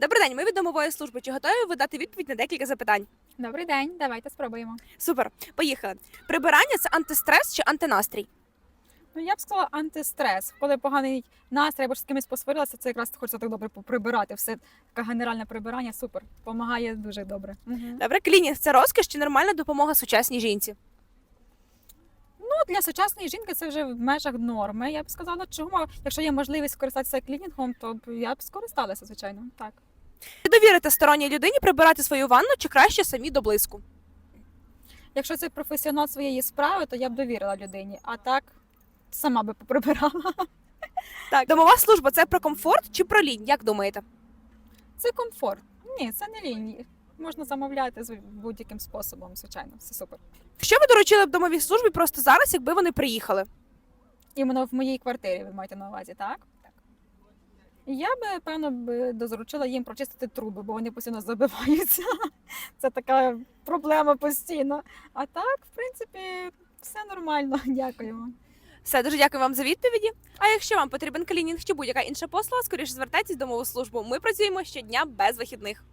Добрий день, ми від домової служби. Чи готові ви дати відповідь на декілька запитань? Добрий день, давайте спробуємо. Супер, поїхали. Прибирання це антистрес чи антинастрій? Ну я б сказала антистрес. Коли поганий настрій або ж з кимось посварилася, це якраз хочеться так добре поприбирати. Все таке генеральне прибирання супер. Помагає дуже добре. Добре, клінінг це розкіш чи нормальна допомога сучасній жінці? Ну для сучасної жінки це вже в межах норми. Я б сказала, чому якщо є можливість скористатися клінінгом, то я б скористалася, звичайно. Так. Чи довірите сторонній людині прибирати свою ванну чи краще самі до блиску? Якщо це професіонал своєї справи, то я б довірила людині. А так сама би поприбирала. Так, домова служба це про комфорт чи про лінь? Як думаєте? Це комфорт. Ні, це не лінії. Можна замовляти з будь-яким способом, звичайно, все супер. Що ви доручили б домовій службі просто зараз, якби вони приїхали? Іменно в моїй квартирі ви маєте на увазі, так? Я би, певно, б дозручила їм прочистити труби, бо вони постійно забиваються. Це така проблема постійно. А так, в принципі, все нормально. Дякуємо. Все, дуже дякую вам за відповіді. А якщо вам потрібен клінінг чи будь-яка інша послуга, скоріше звертайтесь до мову службу. Ми працюємо щодня без вихідних.